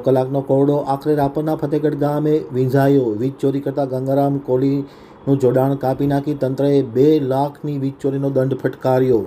કલાકનો કોરડો આખરે રાપરના ફતેગઢ ગામે વીંઝાયો. વીજ ચોરી કરતા ગંગારામ કોહલીનું જોડાણ કાપી નાખી તંત્રએ બે લાખની વીજ ચોરીનો દંડ ફટકાર્યો.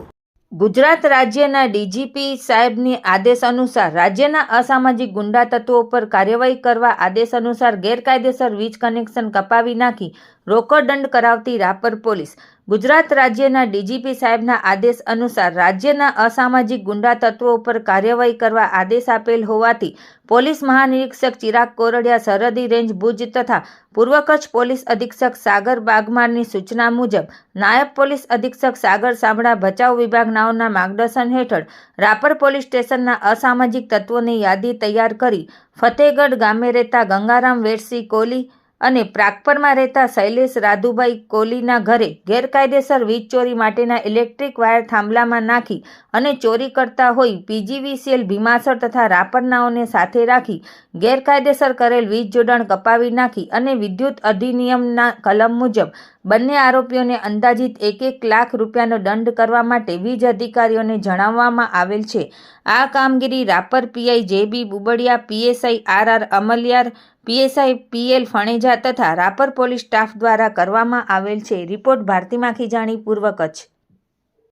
ગુજરાત રાજ્યના ડીજીપી સાહેબની આદેશ અનુસાર રાજ્યના અસામાજિક ગુંડા તત્વો પર કાર્યવાહી કરવા આદેશ અનુસાર ગેરકાયદેસર વીજ કનેક્શન કપાવી નાખી રોકડ દંડ કરાવતી રાપર પોલીસ. ગુજરાત રાજ્યના ડીજીપી સાહેબના આદેશ અનુસાર રાજ્યના અસામાજિક ગુંડા તત્વો ઉપર કાર્યવાહી કરવા આદેશ આપેલ હોવાથી પોલીસ મહાનિરીક્ષક ચિરાગ કોરડિયા, સરહદી રેન્જ ભુજ તથા પૂર્વ કચ્છ પોલીસ અધિક્ષક સાગર બાગમારની સૂચના મુજબ નાયબ પોલીસ અધિક્ષક સાગર સાંભળા ભચાઉ વિભાગનાઓના માર્ગદર્શન હેઠળ રાપર પોલીસ સ્ટેશનના અસામાજિક તત્વોની યાદી તૈયાર કરી ફતેહગઢ ગામે રહેતા ગંગારામ વેરસી કોલી અને પ્રાગપરમાં રહેતા શૈલેષ રાધુભાઈ કોલીના ઘરે ગેરકાયદેસર વીજ ચોરી માટેના ઇલેક્ટ્રિક વાયર થાંભલામાં નાખી અને ચોરી કરતા હોય પીજીવીસીએલ ભીમાસર તથા રાપરનાઓને સાથે રાખી ગેરકાયદેસર કરેલ વીજ જોડાણ કપાવી નાખી અને વિદ્યુત અધિનિયમના કલમ મુજબ બંને આરોપીઓને અંદાજિત એક એક લાખ રૂપિયાનો દંડ કરવા માટે વીજ અધિકારીઓને જણાવવામાં આવેલ છે. આ કામગીરી Rapar PI J B Bubadiya, PSI R R Amliyar, PSI PL Phaneja તથા રાપર પોલીસ સ્ટાફ દ્વારા કરવામાં આવેલ છે. રિપોર્ટ ભારતીમાં માખીજાણી પૂર્વ કચ્છ